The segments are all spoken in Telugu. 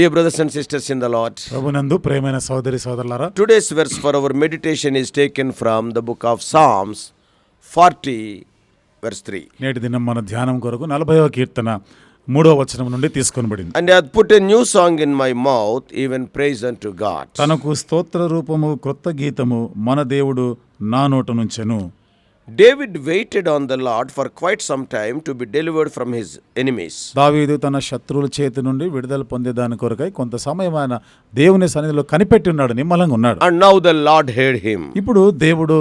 Dear brothers and sisters in the Lord, ప్రభునందు ప్రేమైన సోదరి సోదరులారా today's verse for our meditation is taken from the book of Psalms 40, verse 3. నేటి దినం మన ధ్యానం కొరకు నలభైవ కీర్తన మూడవ వచనం నుండి తీసుకొనబడింది And I have put a new song in my mouth, even praise unto God. తనకు స్తోత్ర రూపము క్రొత్త గీతము మన దేవుడు నా నోట నుంచెను David waited on the Lord for quite some time to be delivered from his enemies. దావీదు తన శత్రువుల చేతి నుండి విడుదల పొందేదాని కొరకై కొంత సమయం ఆయన దేవుని సన్నిధిలో కనిపెట్టి ఉన్నాడు నిమ్మలంగా ఉన్నాడు And now the Lord heard him. ఇప్పుడు దేవుడు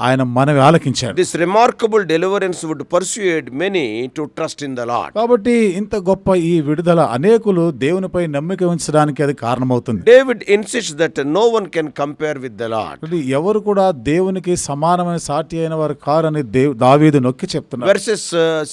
ఆయన మనవి ఆలకించారు this remarkable deliverance would persuade many to trust in the Lord కాబట్టి ఇంత గొప్ప ఈ విడుదల అనేకులు దేవునిపై నమ్మిక ఉంచడానికి అది కారణమవుతుంది. David insist that no one can compare with the Lord ఎవరు కూడా దేవునికి సమానమైన సాటి అయిన వారు కారు అని దావీదు నొక్కి చెప్తున్నారు. Verses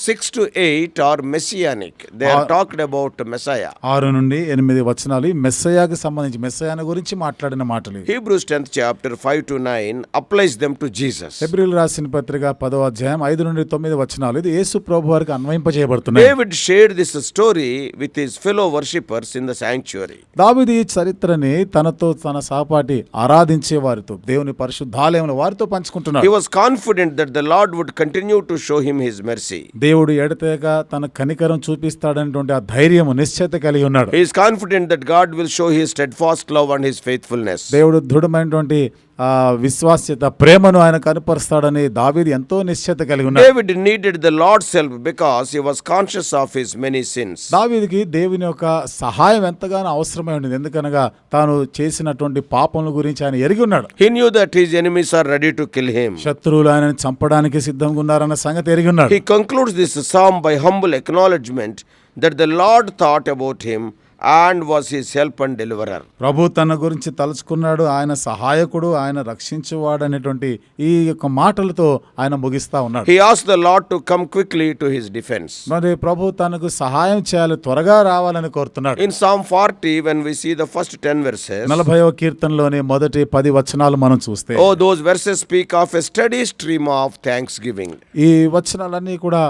six to eight are messianic they are talked about messiah ఆరు నుండి ఎనిమిది వచనాలు మెస్సయాకి సంబంధించి మెస్సయాని గురించి మాట్లాడిన మాటలు Hebrews tenth chapter five to nine applies them to the Jesus. ఫిబ్రిల్ రాసిన పత్రిక పదో అధ్యాయం ఐదు నుండి తొమ్మిది వచనాలు ఇది యేసు ప్రభు వారికి అన్వయింపజేయబడుతున్నాయి David shared this story with his fellow worshippers in the sanctuary. దావీదు ఈ చరిత్రని తనతో తన సహపాఠి ఆరాధించే వారితో దేవుని పరిశుద్ధాలయంలో వారితో He పంచుకుంటున్నాడు was confident that the Lord would continue to show him his mercy. దేవుడు ఎడతేక తన కనికరం చూపిస్తాడనేటువంటి ఆ ధైర్యం నిశ్చయిత కలిగి ఉన్నాడు He is confident that God will show his steadfast love and his faithfulness. దేవుడు దృఢమైనటువంటి విశ్వాస్యత ప్రేమను ఆయన కనపరుస్తాడని దావీద్ ఎంతో నిశ్చిత కలిగి ఉన్నాడు. David needed the Lord self because he was conscious of his many sins దావీదుకి దేవుని యొక్క సహాయం ఎంతగానో అవసరమై ఉండింది ఎందుకనగా తాను చేసినటువంటి పాపముల గురించి ఆయన ఎరిగి ఉన్నాడు. He knew that his enemies are ready to kill him శత్రువులు ఆయనను చంపడానికి సిద్ధంగా ఉన్నారన్న సంగతి ఎరిగి ఉన్నాడు. He concludes this psalm by humble acknowledgement that the Lord thought about him and was he self and deliverer ప్రభు తన గురించి తలుచుకున్నాడు. ఆయన సహాయకుడు ఆయన రక్షించేవాడు అనేటువంటి ఈ యొక్క మాటలతో ఆయన ముగిస్తా ఉన్నాడు. He as the Lord to come quickly to his defence మరి ప్రభు తనకు సహాయం చేయాలి త్వరగా రావాలని కోరుతున్నాడు. In psalm forty when we see the first ten verses నలభై కీర్తనలోని మొదటి పది వచనాలు మనం చూస్తే ఓ those verses speak of a steady stream of thanksgiving ఈ వచనాలన్నీ కూడా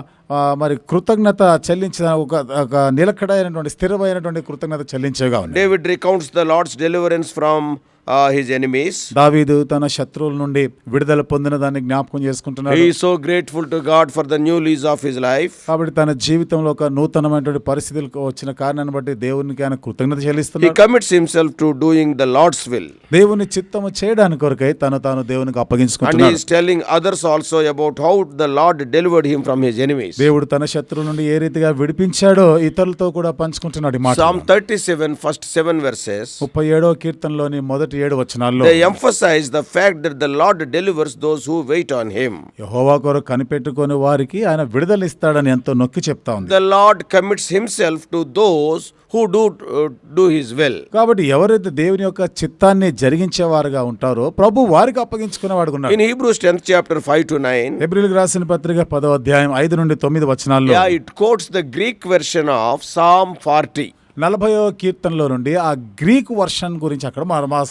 మరి కృతజ్ఞత చెల్లించిన ఒక ఒక నిలకడైనటువంటి స్థిరమైనటువంటి కృతజ్ఞత చెల్లించేగా ఉంది David recounts the Lord's deliverance from his enemies. దావీదు తన శత్రువుల నుండి విడుదల పొందిన దాన్ని జ్ఞాపకం చేసుకుంటున్నాడు is so grateful to God for the new lease of his life. కాబట్టి తన జీవితంలో ఒక నూతనమైనటువంటి పరిస్థితులకు వచ్చిన కారణాన్ని బట్టి దేవునికి ఆయన కృతజ్ఞత చెల్లిస్తున్నాడు commits himself to doing the Lord's will. దేవుని చిత్తము చేయడానికి కొరకై తను తాను దేవునికి And he అప్పగించుకుంటున్నాడు is telling others also about how the Lord delivered him from his enemies. దేవుడు తన శత్రువుల నుండి ఏ రీతిగా విడిపించాడో ఇతరులతో కూడా పంచుకుంటున్నాడు ఈ మాట Psalm 37, first seven verses, ముప్పై ఏడో కీర్తనలోని మొదటి ఏడు వచనాల్లో they emphasize the fact that the Lord delivers those who wait on him. యహోవా కొరకు కనిపెట్టుకొని వారికి ఆయన విడుదలిస్తాడని ఎంతో నొక్కి చెప్తా ఉంది The Lord commits himself to those who do uh, do his will. కాబట్టి ఎవరైతే దేవుని యొక్క చిత్తాన్ని జరిగించేవారుగా ఉంటారో ప్రభు వారికి అప్పగించుకునే వాడుకున్నాడు In Hebrews 10th chapter 5 to 9, ఏప్రిల్కి రాసిన పత్రిక పదో అధ్యాయం ఐదు నుండి తొమ్మిది వచనాల్లో yeah, it quotes the Greek version of Psalm 40 నలభయో కీర్తనలో నుండి ఆ గ్రీక్ వర్షన్ గురించి అక్కడ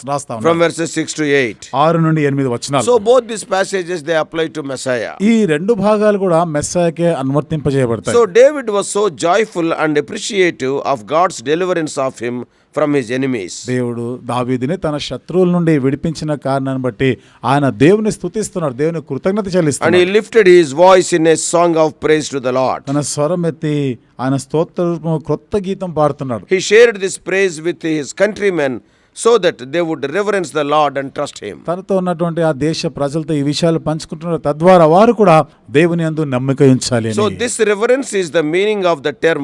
రాస్తా ఫ్రమ్ సిక్స్ టు ఎయిట్ ఆరు నుండి ఎనిమిది వచ్చిన so both this passages they apply to messiah ఈ రెండు భాగాలు కూడా మెస్సాయకే అనువర్తింపజేయబడతాయి. So David was joyful and appreciative of God's deliverance of him from his enemies. దేవుడు దావీదిని తన శత్రువుల నుండి విడిపించిన కారణాన్ని బట్టి ఆయన దేవుని స్తుతిస్తున్నాడు దేవుని కృతజ్ఞత And చెల్లిస్తున్నాడు he lifted his voice in a song of praise to the Lord. తన స్వరం ఎత్తి ఆయన స్తోత్ర రూపంలో క్రొత్త గీతం పాడుతున్నాడు He shared this praise with his countrymen so that they would reverence the Lord and trust him. తనతో ఉన్నటువంటి ఆ దేశ ప్రజలతో ఈ విషయాలు పంచుకుంటున్నారు తద్వారా వారు కూడా దేవుని యందు నమ్మిక ఉంచాలి So అని. this reverence is the meaning of the term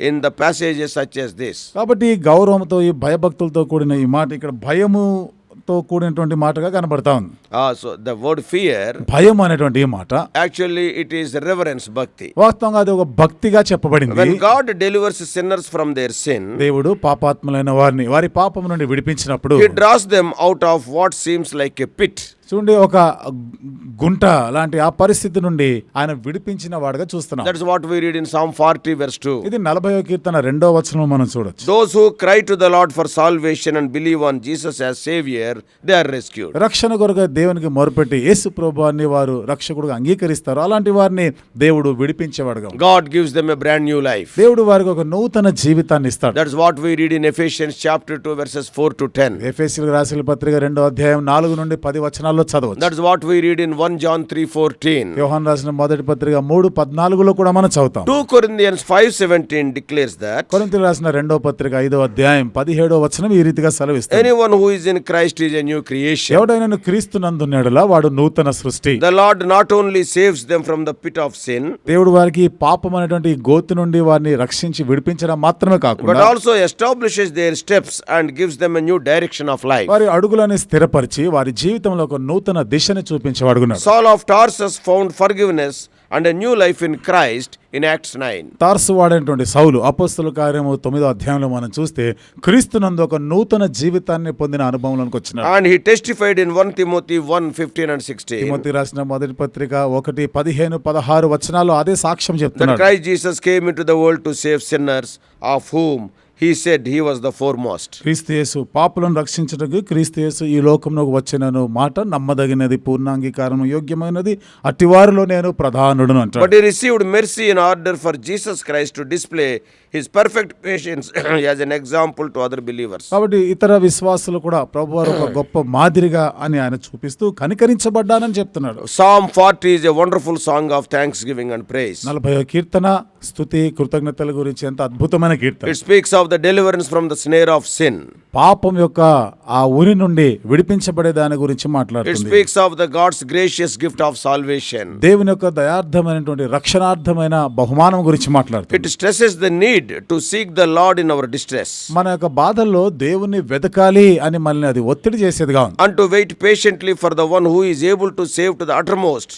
in the passages such as this కాబట్టి గౌరవంతో ఈ భయభక్తులతో కూడిన ఈ మాట ఇక్కడ భయము తో కూడినటువంటి మాటగా కనబడతా ఉంది. ఆ సో ద వర్డ్ ఫియర్ భయం అనేటువంటి ఈ మాట యాక్చువల్లీ ఇట్ ఈస్ రివరెన్స్ భక్తి వాస్తవంగా అది ఒక భక్తిగా చెప్పబడింది. When God delivers sinners from their sin దేవుడు పాపాత్మలైన వారిని వారి పాపం నుండి విడిపించినప్పుడు he draws them out of what seems like a pit చూడండి ఒక గుంట లాంటి ఆ పరిస్థితి నుండి ఆయన విడిపించిన వాడుగా చూస్తున్నాడు what we read in psalm forty verse two ఇది నలభై కీర్తన రెండో వచనం మనం చూడొచ్చు. Those cry to the Lord for salvation and believe on Jesus as saviour they are రక్షణ కొరకు దేవునికి మొరపెట్టి యేసు ప్రభువాన్ని వారు రక్షకుడుగా అంగీకరిస్తారు. అలాంటి వారిని దేవుడు విడిపించేవాడుగా God gives them brand new life దేవుడు వారికి ఒక నూతన జీవితాన్ని ఇస్తాడు. That's what we read in Ephesians chapter 2 verses 4 to 10 Ephesian రాసిన పత్రిక రెండో అధ్యాయం నాలుగు నుండి పది వచనాలు పత్రికల్లో చదవచ్చు. That's what we read in 1 John 3 14 యోహాన్ రాసిన మొదటి పత్రిక 3 14 లో కూడా మనం చదువుతాం. 2 కొరింథియన్స్ 5 17 డిక్లేర్స్ దట్ కొరింథీ రాసిన రెండో పత్రిక 5వ అధ్యాయం 17వ వచనం ఈ రీతిగా సెలవిస్తుంది. Anyone who is in Christ is a new creation ఎవడైనా క్రీస్తు నందు ఉన్నాడలా వాడు నూతన సృష్టి. The Lord not only saves them from the pit of sin దేవుడు వారికి పాపం అనేటువంటి గోతి నుండి వారిని రక్షించి విడిపించడం మాత్రమే కాకుండా but also establishes their steps and gives them a new direction of life వారి అడుగులని స్థిరపరిచి వారి జీవితంలో ఒక నూతన దిశను చూపించేవాడు Saul of Tarsus found for and new life in Christ in Acts nine తార్స్ వాడేటువంటి సౌలు అపస్తుల కార్యము తొమ్మిదో అధ్యాయంలో మనం చూస్తే క్రీస్తు నందు ఒక నూతన జీవితాన్ని పొందిన అనుభవంలోకి వచ్చిన and he testified in one Timothy one fifteen and sixteen Timothy రాసిన మొదటి పత్రిక ఒకటి పదిహేను పదహారు వచనాలు అదే సాక్ష్యం చెప్తున్నారు Christ Jesus came into world to save sinners of whom he said he was the foremost. క్రీస్తు యేసు పాపులను రక్షించడానికి క్రీస్తు యేసు ఈ లోకంలోకి వచ్చినను మాట నమ్మదగినది పూర్ణాంగీకారం యోగ్యమైనది అట్టివారిలో నేను ప్రధానుడును అంటాడు But he received mercy in order for Jesus Christ to display his perfect patience as an example to other believers. కాబట్టి ఇతర విశ్వాసులు కూడా ప్రభువారు ఒక గొప్ప మాదిరిగా అని ఆయన చూపిస్తూ కనికరించబడ్డానని చెప్తున్నాడు Psalm 40 is a wonderful song of thanksgiving and praise. నలభై కీర్తన స్థుతి కృతజ్ఞతల గురించి ఎంత అద్భుతమైన కీర్తన It speaks of the deliverance from the snare of sin పాపం యొక్క ఆ ఉరి నుండి విడిపించబడే దాని గురించి మాట్లాడుతుంది. It speaks of the God's gracious gift of salvation దేవుని యొక్క దయార్థమైనటువంటి రక్షణార్థమైన బహుమానం గురించి మాట్లాడుతుంది. It stresses the need to seek the Lord in our distress మన యొక్క బాధల్లో దేవుని వెతకాలి అని మనల్ని అది ఒత్తిడి చేసేదిగా ఉంది. And to wait patiently for the one who is able to save to the uttermost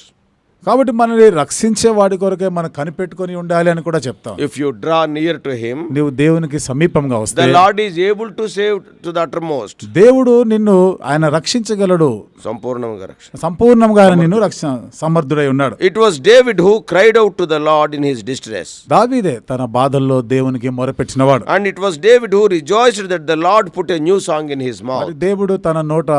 కాబట్టి మనల్ని రక్షించే వాడి కొరకే మనం కనిపెట్టుకుని ఉండాలి అని కూడా చెప్తాం. If you draw near to him నువ్వు దేవునికి సమీపంగా వస్తే Lord is able to save to that most దేవుడు నిన్ను ఆయన రక్షించగలడు. సంపూర్ణంగా రక్షణ సంపూర్ణంగా ఆయన నిన్ను రక్ష సమర్థుడై ఉన్నాడు. It was David who cried out to the Lord in his distress దావీదే తన బాధల్లో దేవునికి మొరపెట్టినవాడు. And it was David who rejoiced that the Lord put a new song in his మా దేవుడు తన నోట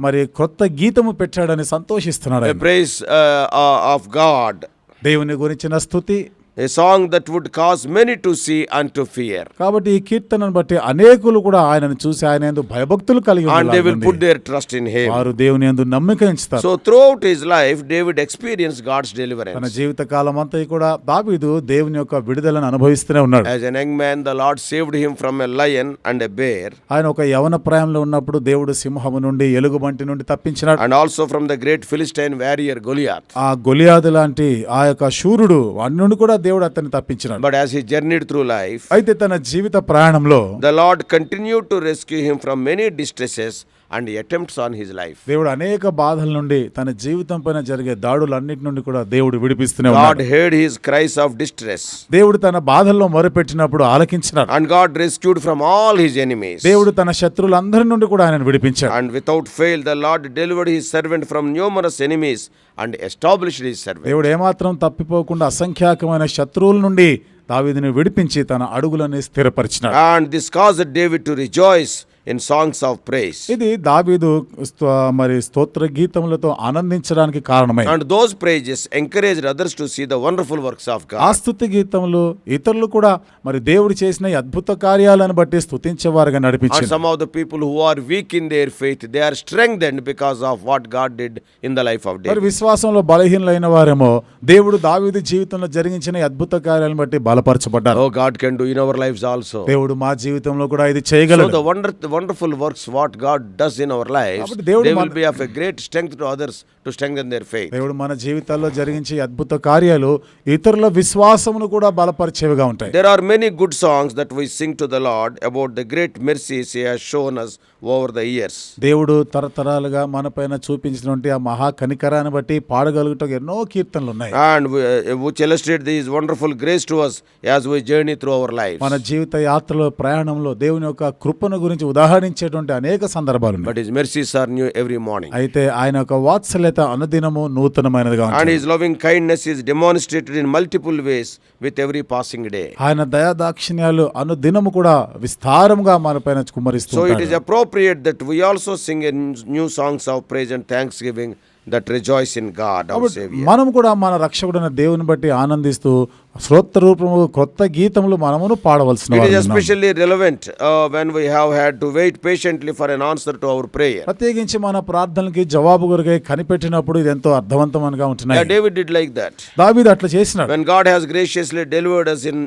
మరి క్రొత్త గీతము పెట్టాడని సంతోషిస్తున్నాడు ఆయన. praise uh, uh. దేవుని గురించిన స్థుతి a song that would cause many to see and to fear కాబట్టి ఈ కీర్తనను బట్టి అనేకులు కూడా ఆయనను చూసి ఆయన ఎందు భయభక్తులు కలిగి and they will put their trust in him వారు దేవుని ఎందు నమ్మకం ఉంచుతారు. So throughout his life David experience God's deliverance తన జీవిత కాలం అంతా కూడా దావీదు దేవుని యొక్క విడుదలను అనుభవిస్తూనే ఉన్నాడు. As an young man the Lord saved him from a lion and a bear ఆయన ఒక యవన ప్రాయంలో ఉన్నప్పుడు దేవుడు సింహము నుండి ఎలుగుబంటి నుండి తప్పించినాడు. And also from the great Philistine warrior Goliath ఆ గొలియాత్ లాంటి ఆ యొక్క శూరుడు వాడి నుండి కూడా దేవుడు అతన్ని తప్పించినాడు. But as he journeyed through life అయితే తన జీవిత ప్రయాణంలో the Lord continue to rescue him from many distresses and attempts on his life దేవుడు అనేక బాధల నుండి తన జీవితం పైన జరిగే దాడులన్నిటి నుండి కూడా దేవుడు విడిపిస్తున్నాడు God heard his cries of distress దేవుడు తన బాధల్లో మొరపెట్టినప్పుడు ఆలకించినాడు. And God rescued from all his దేవుడు తన శత్రులందరి నుండి కూడా ఆయనను విడిపించాడు. And without fail the Lord delivered his servant from numerous enemies and established his servant దేవుడు ఏమాత్రం తప్పిపోకుండా అసంఖ్యాకమైన శత్రువుల నుండి దావీదుని విడిపించి తన అడుగులని స్థిరపరిచినాడు. And this cause David to rejoice in songs of praise ఇది దావీదు మరి స్తోత్ర గీతములతో ఆనందించడానికి కారణమై. And those praises encourage others to see the wonderful works of God ఆస్తుతి గీతములు ఇతరులు కూడా మరి దేవుడు చేసిన అద్భుత కార్యాలను బట్టి స్తుతించే వారిగా నడిపించారు some of the people who are weak in their faith they are strength and because of what God did in the life of day విశ్వాసంలో బలహీనులైన వారేమో దేవుడు దావీదు జీవితంలో జరిగిన అద్భుత కార్యాలను బట్టి బలపరచబడ్డారు. ఓ God can do in our lives also దేవుడు మా జీవితంలో కూడా ఇది చేయగలడు. The wonder the wonderful works what God does in our lives, కాబట్టి దేవుడు they will మన- be of a great strength to others to strengthen their faith. దేవుడు మన జీవితాల్లో జరిగించే అద్భుత కార్యాలు ఇతరుల విశ్వాసమును కూడా బలపరిచేవిగా ఉంటాయి There are many good songs that we sing to the Lord about the great mercies He has shown us over the years. దేవుడు తరతరాలుగా మనపైన చూపించినటువంటి ఆ మహా కనికరాన్ని బట్టి పాడగలుగుటకు ఎన్నో కీర్తనలు ఉన్నాయి And we- uh, which illustrate His wonderful grace to us as we journey through our lives. మన జీవిత యాత్రలో ప్రయాణంలో దేవుని యొక్క కృపను గురించి ఉదాహరించేటువంటి అనేక సందర్భాలు అయితే ఆయన ఒక వాత్సల్యత అనుదినము నూతనమైనదిగా విత్ ఎవ్రీ పాసింగ్ డే ఆయన దయా దాక్షిణ్యాలు అనుదినము కూడా విస్తారంగా మనపైన కుమరిస్తూ so it is appropriate that we also sing new songs of praise thanksgiving that rejoice in God మనం కూడా మన రక్షకుడైన దేవుని బట్టి ఆనందిస్తూ శ్రోత రూపము కొత్త గీతములు మనమును పాడవలసిన especially relevant when we have to wait patiently for an answer to our prayer ప్రత్యేకించి మన ప్రార్థనలకి జవాబు గురిగా కనిపెట్టినప్పుడు ఇది ఎంతో అర్థవంతమంగా ఉంటున్నాయి. డేవిడ్ డిడ్ లైక్ దట్ దావీద్ అట్లా చేసిన when God has graciously delivered in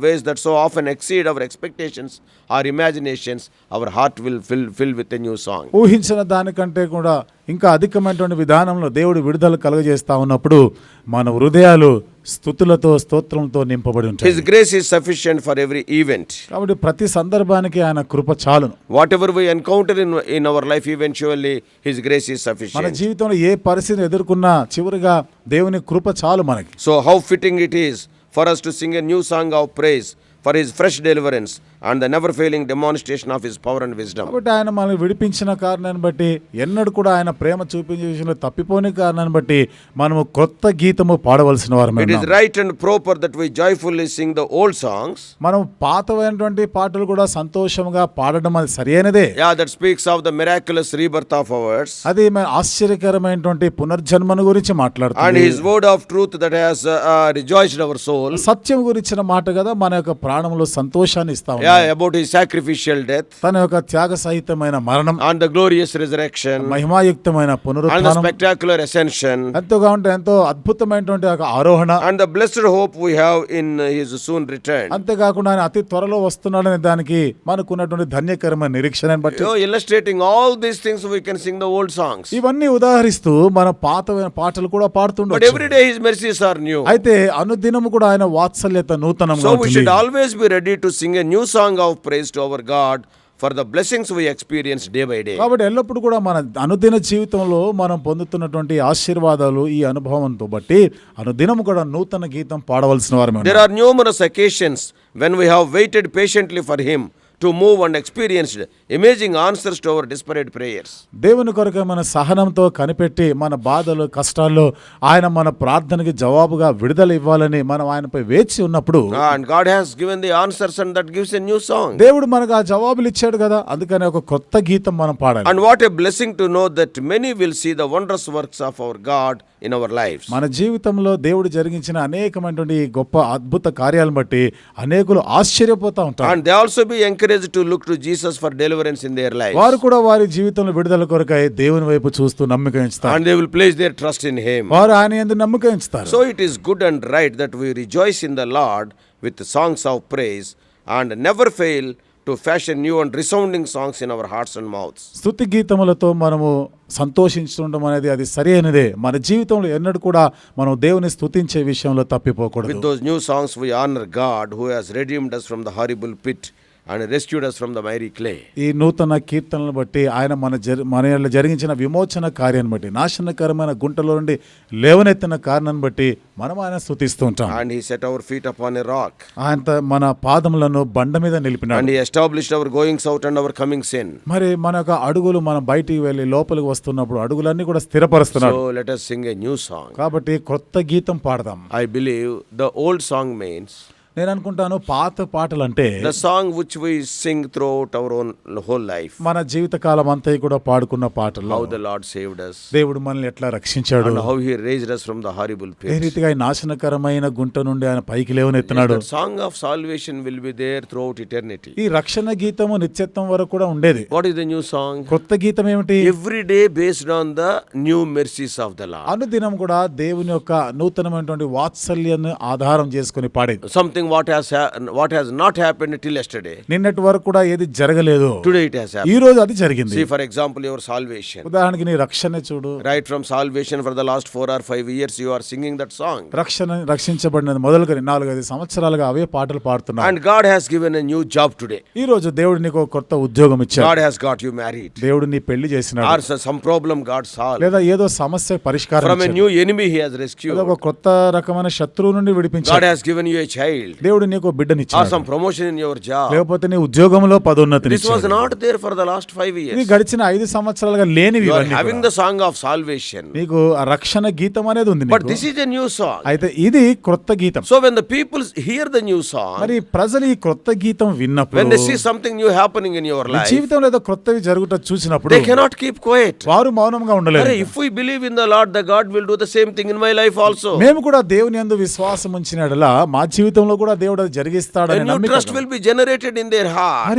ways that so often exceed our expectations or imaginations our heart will fill fill with a new song ఊహించిన దానికంటే కూడా ఇంకా అధికమైనటువంటి విధానంలో దేవుడు విడుదల కలుగజేస్తా ఉన్నప్పుడు మన హృదయాలు స్తుతులతో స్తోత్రంతో నింపబడి ఉంటాయి his grace is sufficient for every event కాబట్టి ప్రతి సందర్భానికి ఆయన కృప చాలు whatever we encounter in in our life eventually his grace is sufficient మన జీవితంలో ఏ పరిస్థితిని ఎదుర్కొన్నా చివరిగా దేవుని కృప చాలు మనకి. So how fitting it is for us to sing a new song of praise for his fresh deliverance and the never failing demonstration of His power and wisdom. కాబట్టి ఆయన మనల్ని విడిపించిన కారణాన్ని బట్టి ఎన్నడూ కూడా ఆయన ప్రేమ చూపించే విషయంలో తప్పిపోని కారణాన్ని బట్టి మనము కొత్త గీతము పాడవలసిన It is ఉన్నాము. right and proper that we joyfully sing the old songs. మనం పాతమైనటువంటి పాటలు కూడా సంతోషంగా పాడడం అది సరైనదే Yeah, that speaks of the miraculous rebirth of ours. అది మన ఆశ్చర్యకరమైనటువంటి పునర్జన్మను గురించి And మాట్లాడుతుంది His word of truth that has uh, uh, rejoiced our soul. సత్యం గురించిన మాట కదా మన యొక్క ప్రాణంలో సంతోషాన్ని ఇస్తా అబౌట్ హిస్ సాక్రిఫిషియల్ డెత్ తన యొక్క త్యాగ సహితమైన మరణం అండ్ ద గ్లోరియస్ రిజరెక్షన్ మహిమాయుక్తమైన పునరుద్ధరణ అసెన్షన్ ఎంతో కావంటే ఎంతో అద్భుతమైనటువంటి ఒక ఆరోహణ. And the blessed hope we have in his soon return అంతే కాకుండా అతి త్వరలో వస్తున్నాడనే దానికి మనకున్నటువంటి ధన్యకరమ నిరీక్షణ బట్టి. Illustrating all these things we can sing the old songs ఇవన్నీ ఉదాహరిస్తూ మన పాతమైన పాటలు కూడా పాడుతుండొచ్చు. Every day his mercies are new అయితే అనుదినము కూడా ఆయన వాత్సల్యత నూతనంగా ఉంటుంది so we should always be ready to sing a new song of praise to our God for the blessings we experience day by day కాబట్టి ఎల్లప్పుడు కూడా మన అనుదిన జీవితంలో మనం పొందుతున్నటువంటి ఆశీర్వాదాలు ఈ అనుభవంతో బట్టి అనుదినం కూడా నూతన గీతం పాడవలసిన వారు there are numerous occasions when we have waited patiently for him to move and experienced amazing answers to our desperate prayers దేవుని కొరకు మన సహనంతో కనిపెట్టి మన బాధలు కష్టాల్లో ఆయన మన ప్రార్థనకి జవాబుగా విడుదల ఇవ్వాలని మనం ఆయనపై వేచి ఉన్నప్పుడు and God has given the answers and that gives new song దేవుడు మనకు ఆ జవాబులు ఇచ్చాడు కదా అందుకని ఒక కొత్త గీతం మనం పాడాలి. And what a blessing to know that many will see the wonders works of our God in our life మన జీవితంలో దేవుడు జరిగించిన అనేకమైనటువంటి గొప్ప అద్భుత కార్యాలను బట్టి అనేకులు ఆశ్చర్యపోతా ఉంటారు. And also be encourage encouraged to look to Jesus for deliverance in their lives. వారు కూడా వారి జీవితంలో విడుదల కొరకై దేవుని వైపు చూస్తూ నమ్మకం ఉంచుతారు And they will place their trust in Him. వారు ఆయన ఎందుకు నమ్మకం ఉంచుతారు So it is good and right that we rejoice in the Lord with songs of praise and never fail to fashion new and resounding songs in our hearts and mouths. స్తుతి గీతములతో మనము సంతోషించడం అనేది అది సరైనదే మన జీవితంలో ఎన్నడూ కూడా మనం దేవుని స్తుతించే విషయంలో With తప్పిపోకూడదు those new songs, we honor God who has redeemed us from the horrible pit and rescued us from the miry clay. ఈ నూతన కీర్తనలను బట్టి ఆయన మన జరి మన యెడల జరిగించిన విమోచన కార్యాన్ని బట్టి నాశనకరమైన గుంటలో నుండి లేవనెత్తిన కారణాన్ని బట్టి మనం ఆయన స్తుతిస్తూ ఉంటాం And He set our feet upon a rock. ఆయన మన పాదములను బండ మీద And నిలిపినాడు He established our goings out and our comings in. మరి మన యొక్క అడుగులు మనం బయటికి వెళ్ళి లోపలికి వస్తున్నప్పుడు అడుగులన్నీ కూడా స్థిరపరుస్తున్నాడు So let us sing a new song. కాబట్టి కొత్త గీతం పాడదాం I believe the old song means నేను అనుకుంటాను పాత పాటలు అంటే song which we sing through our own whole life మన జీవిత కాలం అంతా కూడా పాడుకున్న పాటలు how the Lord saved us. దేవుడు మనల్ని ఎట్లా రక్షించాడు? How he raised us from the horrible pit ఏ రీతిగా నాశనకరమైన గుంట నుండి ఆయన పైకి లేవనెత్తినాడు song of salvation will be there throughout ఈ రక్షణ గీతము నిత్యత్వం వరకు కూడా ఉండేది. What is the new song కొత్త గీతం ఏమిటి? Every day based on the new mercies of the Lord అనుదినం కూడా దేవుని యొక్క నూతనమైనటువంటి వాత్సల్యాన్ని ఆధారం చేసుకుని పాడేది. Something nothing what has what has not happen till yesterday నిన్నటి వరకు కూడా ఏది జరగలేదు. టుడే ఇట్ హాస్ ఈ రోజు అది జరిగింది. ఫర్ ఎగ్జాంపుల్ యువర్ సాల్వేషన్ ఉదాహరణకి నీ రక్షణ చూడు. Right from salvation for the last four or five years you are singing that song రక్షణ రక్షించబడినది మొదలుకొని నాలుగైదు సంవత్సరాలుగా అవే పాటలు పాడుతున్నాయి and God has given a new job today ఈ రోజు దేవుడు నీకు కొత్త ఉద్యోగం ఇచ్చాడు. God has got you married దేవుడు నీ పెళ్ళి చేసినాడు. Or some problem God solve లేదా ఏదో సమస్య పరిష్కారం from a new enemy he has rescue ఒక కొత్త రకమైన శత్రువు నుండి విడిపించాడు. God has given you a child దేవుడు నీకు బిడ్డని some promotion in your job లేకపోతే నీ ఉద్యోగంలో పదోన్నతి not there for the last 5 years గడిచిన ఐదు సంవత్సరాలుగా లేనివి ఇవన్నీ having the song of salvation నీకు రక్షణ గీతం అనేది ఉంది but this is a new song అయితే ఇది కొత్త గీతం. So when the people hear the new song మరి ప్రజలు ఈ క్రొత్త గీతం విన్నప్పుడు when they see something new happening in your life జీవితంలో ఏదో కొత్తవి జరుగుట చూసినప్పుడు కెనాట్ కీప్ క్వైట్ వారు మౌనంగా ఉండలేదు if we believe in the Lord the God will do the same thing in my life also మేము కూడా దేవుని అందు విశ్వాసం ఉంచినడల మా జీవితంలో కూడా దేవుడు అది జరిగిస్తాడు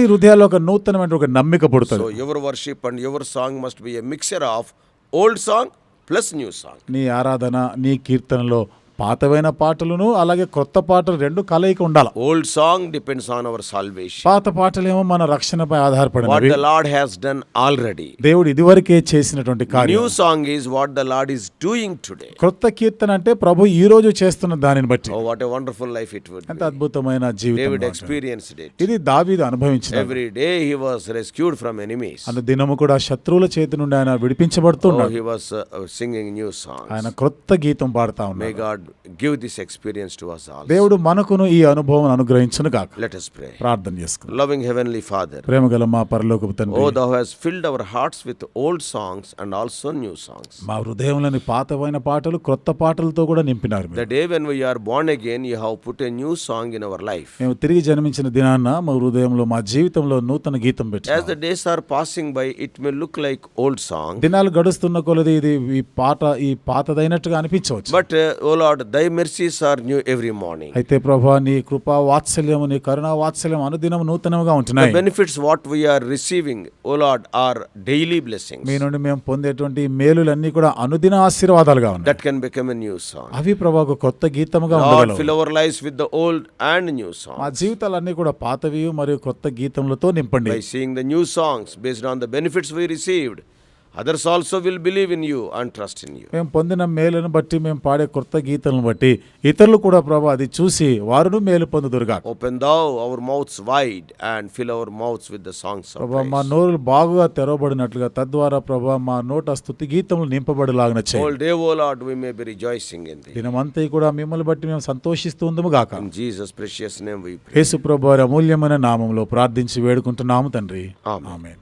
హృదయాల్లో ఒక నూతనమైన ఒక నమ్మిక పుడుతుంది. Your worship and your song must be mixture of old song plus new song నీ ఆరాధన నీ కీర్తనలో పాతవైన పాటలను అలాగే కొత్త పాటలు రెండు కలయిక ఉండాలి. Old song depends on our salvation పాత పాటలు ఏమో మన రక్షణపై ఆధారపడి what the Lord has done already దేవుడు ఇదివరకే చేసినటువంటి కార్యం. New song is what the Lord is doing today క్రొత్త కీర్తన అంటే ప్రభు ఈ రోజు చేస్తున్న దానిని బట్టి. What a wonderful life it would ఎంత అద్భుతమైన జీవితం డేవిడ్ ఎక్స్‌పీరియన్స్ డేట్ ఇది దావీదు అనుభవించిన every day he was rescued from enemies అను దినము కూడా శత్రువుల చేతి నుండి ఆయన విడిపించబడుతున్నాడు he was singing new song ఆయన క్రొత్త గీతం పాడుతా ఉన్నాడు. May God give this experience to us all దేవుడు మనకును ఈ అనుభవం అనుగ్రహించను గాక. లెట్ us ప్రే ప్రార్థన చేసుకుందాం. లవింగ్ హెవెన్లీ ఫాదర్ ప్రేమగల మా పరలోకపు తండ్రి O thou hast filled our hearts with old songs and also new songs మా హృదయంలోని పాతవైన పాటలు కొత్త పాటలతో కూడా నింపినారు the day when we are born again you have put a new song in our life మేము తిరిగి జన్మించిన దినాన మా హృదయంలో మా జీవితంలో నూతన గీతం పెట్టాం as the days are passing by it may look like old song. దినాలు గడుస్తున్న కొలది ఇది ఈ పాట ఈ పాతదైనట్టుగా అనిపించవచ్చు. But O God thy mercies are new every morning అయితే ప్రభా నీ కృపా వాత్సల్యము నీ కరుణ వాత్సల్యం అనుదినం నూతనంగా ఉంటున్నాయి. Benefits what we are receiving O Lord are daily blessing మీ నుండి మేము పొందేటువంటి మేలులన్నీ కూడా అనుదిన ఆశీర్వాదాలుగా ఉన్నాయి. That can become a new song అవి ప్రభాకు కొత్త గీతముగా ఉండగలవు. Fill our life with the old and new song మా జీవితాలన్నీ కూడా పాతవి మరియు కొత్త గీతములతో నింపండి. By seeing the new songs based on the benefits we received others also will believe in you and trust in you. మేము పొందిన మేలును బట్టి మేము పాడే కొత్త గీతలను బట్టి ఇతరులు కూడా ప్రభా అది చూసి వారును మేలు పొందుదురుగా Open thou our mouths wide and fill our mouths with the songs of ప్రభా మా praise. నోరులు బాగుగా తెరవబడినట్లుగా తద్వారా ప్రభా మా నోట స్థుతి గీతములు నింపబడిలాగిన చేయి All day, O Lord, we may be rejoicing in thee. దినమంతా కూడా మిమ్మల్ని బట్టి మేము సంతోషిస్తుందము గాక In Jesus' precious name we pray. యేసు ప్రభు వారి అమూల్యమైన నామంలో ప్రార్థించి వేడుకుంటున్నాము తండ్రి Amen. ఆమేన్